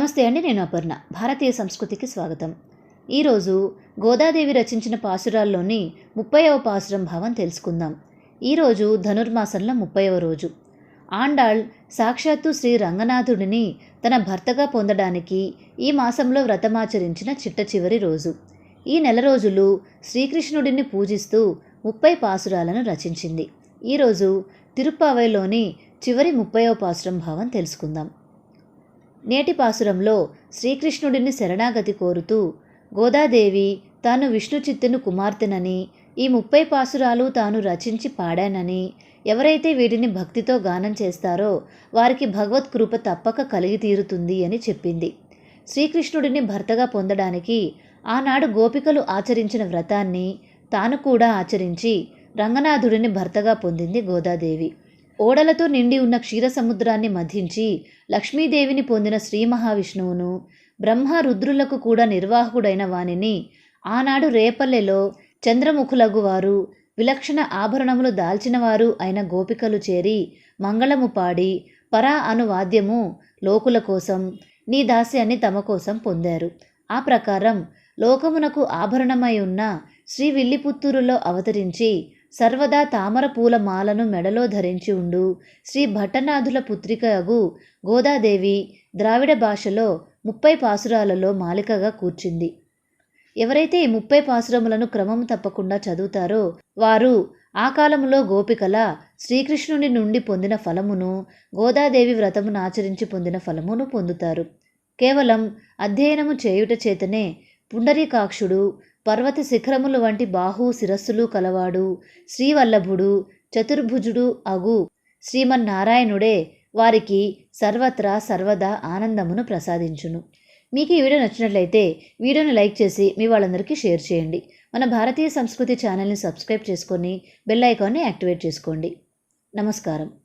నమస్తే అండి నేను అపర్ణ. భారతీయ సంస్కృతికి స్వాగతం. ఈరోజు గోదాదేవి రచించిన పాసురాల్లోని ముప్పైవ పాసురం భావం తెలుసుకుందాం. ఈరోజు ధనుర్మాసంలో ముప్పైవ రోజు. ఆండాళ్ సాక్షాత్తు శ్రీ రంగనాథుడిని తన భర్తగా పొందడానికి ఈ మాసంలో వ్రతమాచరించిన చిట్ట చివరి రోజు. ఈ నెల రోజులు శ్రీకృష్ణుడిని పూజిస్తూ ముప్పై పాసురాలను రచించింది. ఈరోజు తిరుప్పావైలోని చివరి ముప్పైవ పాసురం భావం తెలుసుకుందాం. నేటి పాసురంలో శ్రీకృష్ణుడిని శరణాగతి కోరుతూ గోదాదేవి తాను విష్ణు చిత్తును కుమార్తెనని ఈ ముప్పై పాసురాలు తాను రచించి పాడానని ఎవరైతే వీటిని భక్తితో గానం చేస్తారో వారికి భగవత్ కృప తప్పక కలిగి తీరుతుంది అని చెప్పింది. శ్రీకృష్ణుడిని భర్తగా పొందడానికి ఆనాడు గోపికలు ఆచరించిన వ్రతాన్ని తాను కూడా ఆచరించి రంగనాథుడిని భర్తగా పొందింది గోదాదేవి. ఓడలతో నిండి ఉన్న క్షీర సముద్రాన్ని మధించి లక్ష్మీదేవిని పొందిన శ్రీ మహావిష్ణువును బ్రహ్మ రుద్రులకు కూడా నిర్వాహకుడైన వానిని ఆనాడు రేపల్లెలో చంద్రముఖులగు వారు విలక్షణ ఆభరణములు దాల్చినవారు అయిన గోపికలు చేరి మంగళము పాడి పరా అను వాద్యము లోకుల కోసం నీ దాస్యాన్ని తమ కోసం పొందారు. ఆ ప్రకారం లోకమునకు ఆభరణమై ఉన్న శ్రీ విల్లిపుత్తూరులో అవతరించి సర్వదా తామర పూల మాలను మెడలో ధరించి ఉండు. శ్రీ భట్టనాథుల పుత్రికగు గోదాదేవి ద్రావిడ భాషలో ముప్పై పాసురాలలో మాలికగా కూర్చింది. ఎవరైతే ఈ ముప్పై పాసురములను క్రమం తప్పకుండా చదువుతారో వారు ఆ కాలములో గోపికల శ్రీకృష్ణుని నుండి పొందిన ఫలమును గోదాదేవి వ్రతమును ఆచరించి పొందిన ఫలమును పొందుతారు. కేవలం అధ్యయనము చేయుట చేతనే పుండరీకాక్షుడు పర్వత శిఖరములు వంటి బాహు శిరస్సులు కలవాడు. శ్రీవల్లభుడు చతుర్భుజుడు అగు. శ్రీమన్నారాయణుడే వారికి సర్వత్రా సర్వదా ఆనందమును ప్రసాదించును. మీకు ఈ వీడియో నచ్చినట్లయితే వీడియోని లైక్ చేసి మీ వాళ్ళందరికీ షేర్ చేయండి. మన భారతీయ సంస్కృతి ఛానల్ని సబ్స్క్రైబ్ చేసుకొని బెల్ ఐకాన్ని యాక్టివేట్ చేసుకోండి. నమస్కారం.